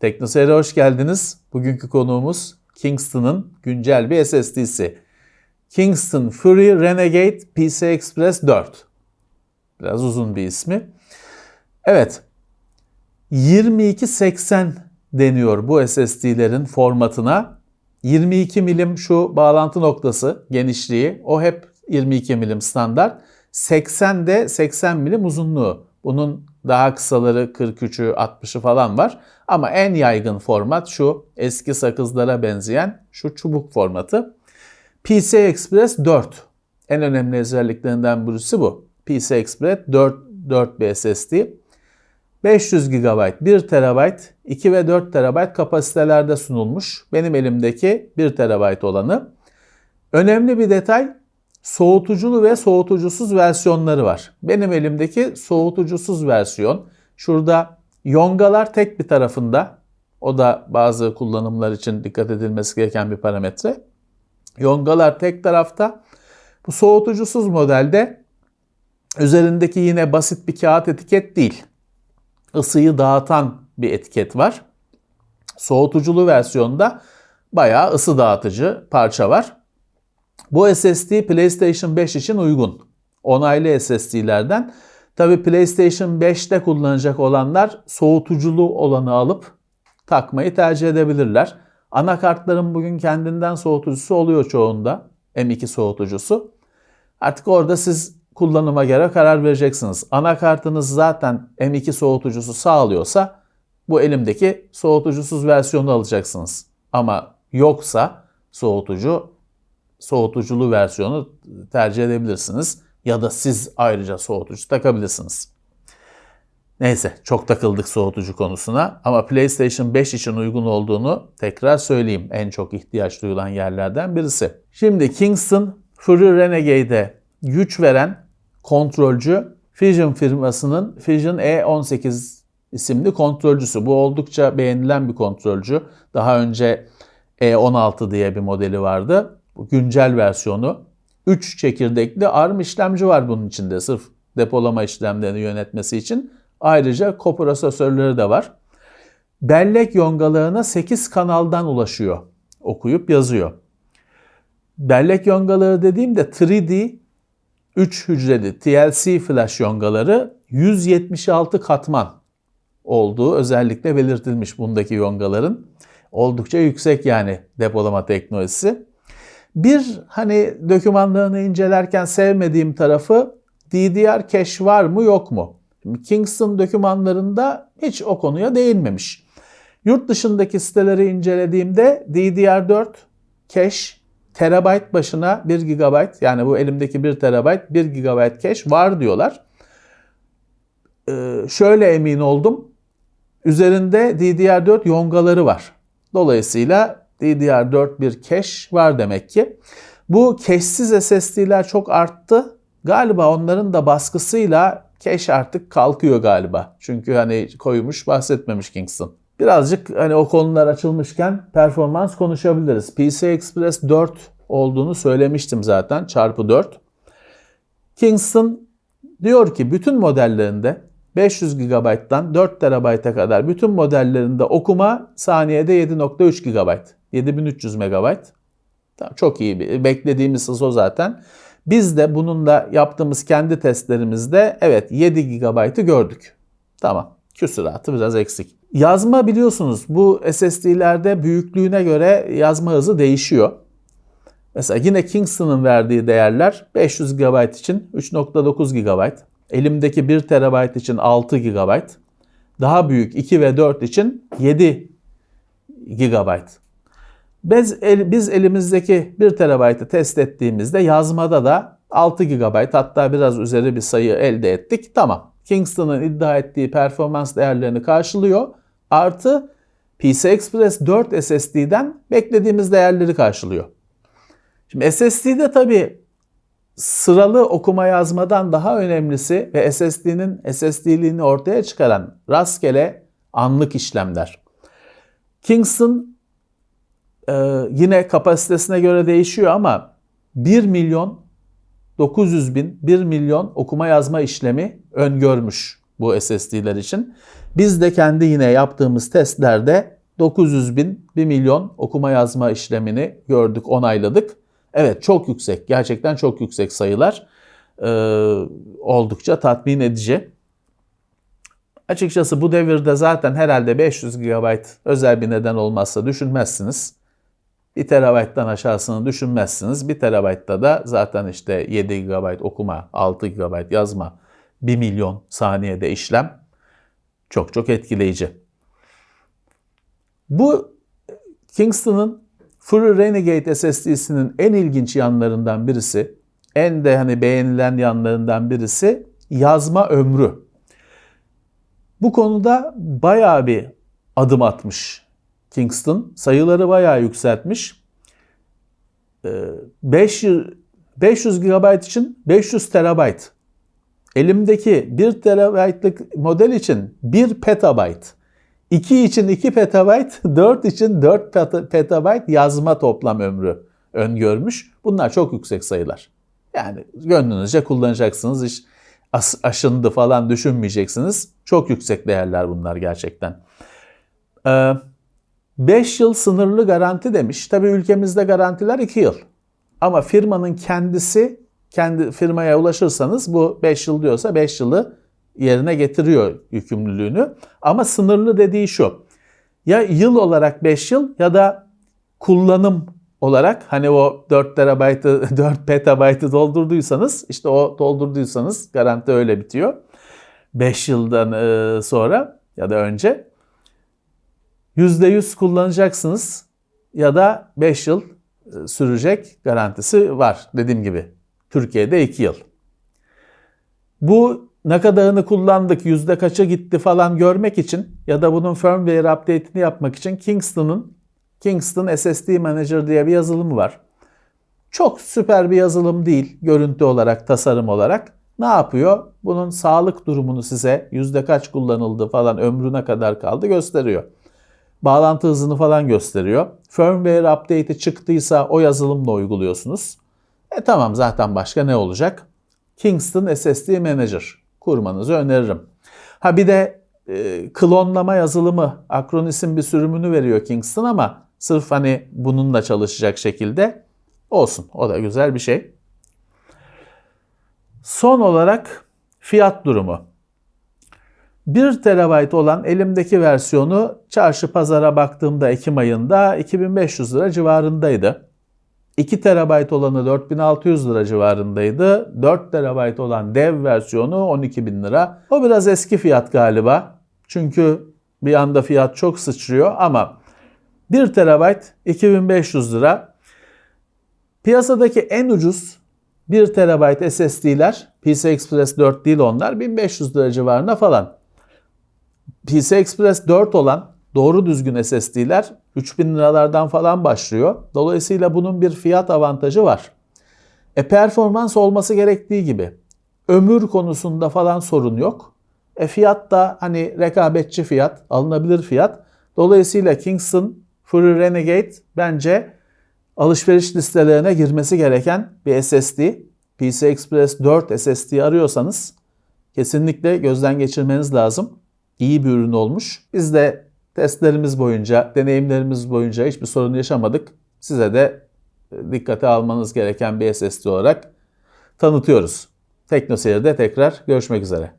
Teknoseyir'e hoş geldiniz. Bugünkü konuğumuz Kingston'ın güncel bir SSD'si. Kingston Fury Renegade PC Express 4. Biraz uzun bir ismi. Evet, 2280 deniyor bu SSD'lerin formatına. 22 milim şu bağlantı noktası genişliği. O hep 22 milim standart. 80 de 80 milim uzunluğu. Bunun daha kısaları 43'ü 60'ı falan var. Ama en yaygın format şu eski sakızlara benzeyen şu çubuk formatı. PC Express 4. En önemli özelliklerinden birisi bu. PC Express 4, 4 bir SSD. 500 GB, 1 TB, 2 ve 4 TB kapasitelerde sunulmuş. Benim elimdeki 1 TB olanı. Önemli bir detay soğutuculu ve soğutucusuz versiyonları var. Benim elimdeki soğutucusuz versiyon. Şurada yongalar tek bir tarafında. O da bazı kullanımlar için dikkat edilmesi gereken bir parametre. Yongalar tek tarafta. Bu soğutucusuz modelde üzerindeki yine basit bir kağıt etiket değil. Isıyı dağıtan bir etiket var. Soğutuculu versiyonda bayağı ısı dağıtıcı parça var. Bu SSD PlayStation 5 için uygun. Onaylı SSD'lerden. Tabi PlayStation 5'te kullanacak olanlar soğutuculu olanı alıp takmayı tercih edebilirler. Anakartların bugün kendinden soğutucusu oluyor çoğunda. M2 soğutucusu. Artık orada siz kullanıma göre karar vereceksiniz. Anakartınız zaten M2 soğutucusu sağlıyorsa bu elimdeki soğutucusuz versiyonu alacaksınız. Ama yoksa soğutucu soğutuculu versiyonu tercih edebilirsiniz. Ya da siz ayrıca soğutucu takabilirsiniz. Neyse çok takıldık soğutucu konusuna ama PlayStation 5 için uygun olduğunu tekrar söyleyeyim. En çok ihtiyaç duyulan yerlerden birisi. Şimdi Kingston Fury Renegade'e güç veren kontrolcü Fission firmasının Fission E18 isimli kontrolcüsü. Bu oldukça beğenilen bir kontrolcü. Daha önce E16 diye bir modeli vardı. Bu güncel versiyonu. 3 çekirdekli ARM işlemci var bunun içinde sırf depolama işlemlerini yönetmesi için. Ayrıca koprosesörleri de var. Bellek yongalarına 8 kanaldan ulaşıyor. Okuyup yazıyor. Bellek yongaları dediğimde 3D 3 hücreli TLC flash yongaları 176 katman olduğu özellikle belirtilmiş bundaki yongaların. Oldukça yüksek yani depolama teknolojisi. Bir hani dokümanlarını incelerken sevmediğim tarafı DDR cache var mı yok mu? Kingston dokümanlarında hiç o konuya değinmemiş. Yurt dışındaki siteleri incelediğimde DDR4 cache terabayt başına 1 GB yani bu elimdeki 1 terabayt 1 GB cache var diyorlar. Ee, şöyle emin oldum. Üzerinde DDR4 yongaları var. Dolayısıyla DDR4 bir cache var demek ki. Bu cache'siz SSD'ler çok arttı. Galiba onların da baskısıyla cache artık kalkıyor galiba. Çünkü hani koymuş bahsetmemiş Kingston. Birazcık hani o konular açılmışken performans konuşabiliriz. PC Express 4 olduğunu söylemiştim zaten çarpı 4. Kingston diyor ki bütün modellerinde 500 GB'dan 4 TB'a kadar bütün modellerinde okuma saniyede 7.3 GB. 7300 MB. Tamam, çok iyi bir beklediğimiz hız o zaten. Biz de bununla yaptığımız kendi testlerimizde evet 7 GB'ı gördük. Tamam. Küsuratı biraz eksik. Yazma biliyorsunuz bu SSD'lerde büyüklüğüne göre yazma hızı değişiyor. Mesela yine Kingston'ın verdiği değerler 500 GB için 3.9 GB. Elimdeki 1 TB için 6 GB. Daha büyük 2 ve 4 için 7 GB. Biz, el, biz elimizdeki 1 TB'ı test ettiğimizde yazmada da 6 GB hatta biraz üzeri bir sayı elde ettik. Tamam. Kingston'ın iddia ettiği performans değerlerini karşılıyor. Artı PC Express 4 SSD'den beklediğimiz değerleri karşılıyor. Şimdi SSD'de tabii sıralı okuma yazmadan daha önemlisi ve SSD'nin SSD'liğini ortaya çıkaran rastgele anlık işlemler. Kingston e, yine kapasitesine göre değişiyor ama 1 milyon 900 bin 1 milyon okuma yazma işlemi öngörmüş bu SSD'ler için. Biz de kendi yine yaptığımız testlerde 900 bin, 1 milyon okuma yazma işlemini gördük, onayladık. Evet çok yüksek, gerçekten çok yüksek sayılar. Ee, oldukça tatmin edici. Açıkçası bu devirde zaten herhalde 500 GB özel bir neden olmazsa düşünmezsiniz. 1 terabayttan aşağısını düşünmezsiniz. 1 terabaytta da zaten işte 7 GB okuma, 6 GB yazma, 1 milyon saniyede işlem çok çok etkileyici. Bu Kingston'ın Fury Renegade SSD'sinin en ilginç yanlarından birisi, en de hani beğenilen yanlarından birisi yazma ömrü. Bu konuda bayağı bir adım atmış Kingston. Sayıları bayağı yükseltmiş. 500, 500 GB için 500 TB. Elimdeki 1 TB'lık model için 1 petabyte. 2 için 2 petabyte, 4 için 4 petabyte yazma toplam ömrü öngörmüş. Bunlar çok yüksek sayılar. Yani gönlünüzce kullanacaksınız. Hiç aşındı falan düşünmeyeceksiniz. Çok yüksek değerler bunlar gerçekten. 5 yıl sınırlı garanti demiş. Tabii ülkemizde garantiler 2 yıl. Ama firmanın kendisi kendi firmaya ulaşırsanız bu 5 yıl diyorsa 5 yılı yerine getiriyor yükümlülüğünü. Ama sınırlı dediği şu. Ya yıl olarak 5 yıl ya da kullanım olarak hani o 4 terabaytı 4 petabaytı doldurduysanız işte o doldurduysanız garanti öyle bitiyor. 5 yıldan sonra ya da önce %100 kullanacaksınız ya da 5 yıl sürecek garantisi var dediğim gibi. Türkiye'de 2 yıl. Bu ne kadarını kullandık, yüzde kaça gitti falan görmek için ya da bunun firmware update'ini yapmak için Kingston'un Kingston SSD Manager diye bir yazılımı var. Çok süper bir yazılım değil görüntü olarak, tasarım olarak. Ne yapıyor? Bunun sağlık durumunu size yüzde kaç kullanıldı falan ömrüne kadar kaldı gösteriyor. Bağlantı hızını falan gösteriyor. Firmware update'i çıktıysa o yazılımla uyguluyorsunuz. E tamam zaten başka ne olacak? Kingston SSD Manager kurmanızı öneririm. Ha bir de e, klonlama yazılımı Acronis'in bir sürümünü veriyor Kingston ama sırf hani bununla çalışacak şekilde olsun. O da güzel bir şey. Son olarak fiyat durumu. 1 TB olan elimdeki versiyonu çarşı pazara baktığımda Ekim ayında 2500 lira civarındaydı. 2 TB olanı 4600 lira civarındaydı. 4 TB olan dev versiyonu 12.000 lira. O biraz eski fiyat galiba. Çünkü bir anda fiyat çok sıçrıyor ama 1 TB 2500 lira. Piyasadaki en ucuz 1 TB SSD'ler PC Express 4 değil onlar 1500 lira civarında falan. PC Express 4 olan doğru düzgün SSD'ler 3000 liralardan falan başlıyor. Dolayısıyla bunun bir fiyat avantajı var. E performans olması gerektiği gibi. Ömür konusunda falan sorun yok. E fiyat da hani rekabetçi fiyat, alınabilir fiyat. Dolayısıyla Kingston Fury Renegade bence alışveriş listelerine girmesi gereken bir SSD. PC Express 4 SSD arıyorsanız kesinlikle gözden geçirmeniz lazım. İyi bir ürün olmuş. Biz de testlerimiz boyunca, deneyimlerimiz boyunca hiçbir sorun yaşamadık. Size de dikkate almanız gereken bir SSD olarak tanıtıyoruz. Teknoseyir'de tekrar görüşmek üzere.